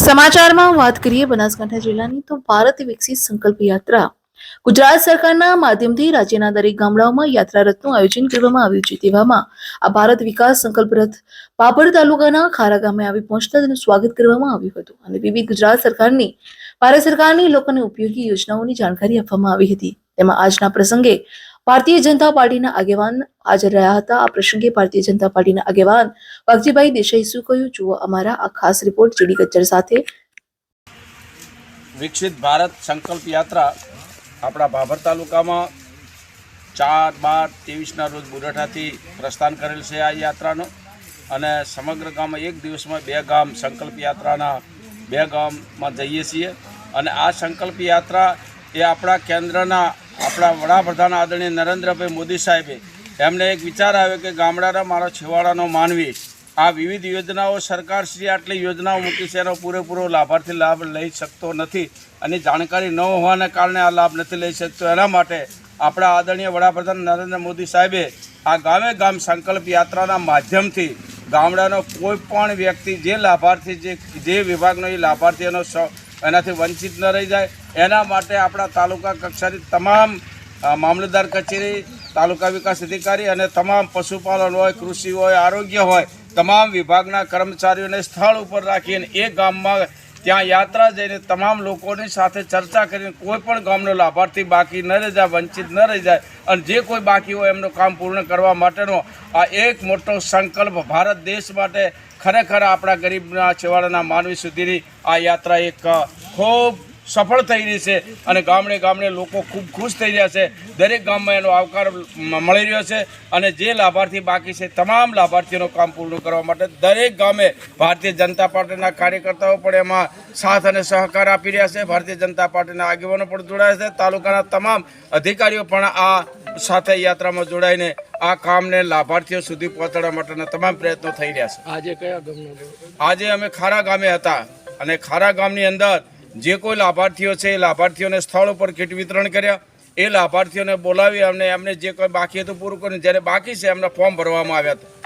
સમાચારમાં વાત કરીએ બનાસકાંઠા જિલ્લાની, તો ભારત વિકસિત સંકલ્પ યાત્રા. ગુજરાત સરકારના માધ્યમથી રાજ્યના દરેક ગામડાઓમાં યાત્રા રથનું આયોજન કરવામાં આવ્યું છે. તેવામાં આ ભારત વિકાસ સંકલ્પ રથ પાપડ તાલુકાના ખારા ગામે આવી પહોંચતા તેનું સ્વાગત કરવામાં આવ્યું હતું અને વિવિધ ગુજરાત સરકારની, ભારત સરકારની લોકોને ઉપયોગી યોજનાઓની જાણકારી આપવામાં આવી હતી. તેમાં આજના પ્રસંગે ભારતીય જનતા પાર્ટીના આગેવાન હાજર રહ્યા હતા. આ પ્રસંગે ભારતીય જનતા પાર્ટીના આગેવાન વાઘજીભાઈ દેસાઈ શું કહ્યું? જુઓ અમારા આ ખાસ રિપોર્ટ જીડી કચ્છર સાથે. વિકસિત ભારત સંકલ્પ યાત્રા આપણા ભાભર તાલુકામાં ચાર બાર ત્રેવીસના રોજ બુરઠાથી પ્રસ્થાન કરેલ છે આ યાત્રાનો અને સમગ્ર ગામમાં એક દિવસમાં બે ગામ સંકલ્પ યાત્રાના બે ગામમાં જઈએ છીએ. અને આ સંકલ્પ યાત્રા એ આપણા કેન્દ્રના આપણા વડાપ્રધાન આદરણીય નરેન્દ્રભાઈ મોદી સાહેબે એમને એક વિચાર આવ્યો કે ગામડાના મારો છેવાડાનો માનવી આ વિવિધ યોજનાઓ સરકારશ્રી આટલી યોજનાઓ મૂકી છે એનો પૂરેપૂરો લાભાર્થી લાભ લઈ શકતો નથી અને જાણકારી ન હોવાને કારણે આ લાભ નથી લઈ શકતો. એના માટે આપણા આદરણીય વડાપ્રધાન નરેન્દ્ર મોદી સાહેબે આ ગામે ગામ સંકલ્પ યાત્રાના માધ્યમથી ગામડાનો કોઈ પણ વ્યક્તિ જે લાભાર્થી જે જે વિભાગનો એ લાભાર્થી એનો એનાથી વંચિત ન રહી જાય. એના માટે આપણા તાલુકા કક્ષાની તમામ મામલતદાર કચેરી, તાલુકા વિકાસ અધિકારી અને તમામ પશુપાલન હોય, કૃષિ હોય, આરોગ્ય હોય, તમામ વિભાગના કર્મચારીઓને સ્થળ ઉપર રાખીને એ ગામમાં ત્યાં યાત્રા જઈને તમામ લોકોની સાથે ચર્ચા કરીને કોઈ પણ ગામનો લાભાર્થી બાકી ન રહી જાય, વંચિત ન રહી જાય અને જે કોઈ બાકી હોય એમનું કામ પૂર્ણ કરવા માટેનો આ એક મોટો સંકલ્પ ભારત દેશ માટે ખરેખર આપણા ગરીબના છેવાડાના માનવી સુધીની આ યાત્રા એક ખૂબ સફળ થઈ રહી છે અને ગામડે ગામડે લોકો ખૂબ ખુશ થઈ રહ્યા છે. દરેક ગામમાં એનો આવકાર મળી રહ્યો છે અને જે લાભાર્થી બાકી છે તમામ લાભાર્થીઓનું કામ પૂર્ણ કરવા માટે દરેક ગામે ભારતીય જનતા પાર્ટીના કાર્યકર્તાઓ પણ એમાં સાથ અને સહકાર આપી રહ્યા છે. ભારતીય જનતા પાર્ટીના આગેવાનો પણ જોડાયા છે. તાલુકાના તમામ અધિકારીઓ પણ આ સાથે યાત્રામાં જોડાઈને આ કામને લાભાર્થીઓ સુધી પહોંચાડવા માટેના તમામ પ્રયત્નો થઈ રહ્યા છે. આજે કયા ગામનો? આજે અમે ખારા ગામે હતા અને ખારા ગામની અંદર જે કોઈ લાભાર્થીઓ છે એ લાભાર્થીઓને સ્થળ ઉપર કીટ વિતરણ કર્યા. એ લાભાર્થીઓને બોલાવી અમને એમને જે કોઈ બાકી હતું પૂરું કર્યું જ્યારે બાકી છે એમને ફોર્મ ભરવામાં આવ્યા હતા.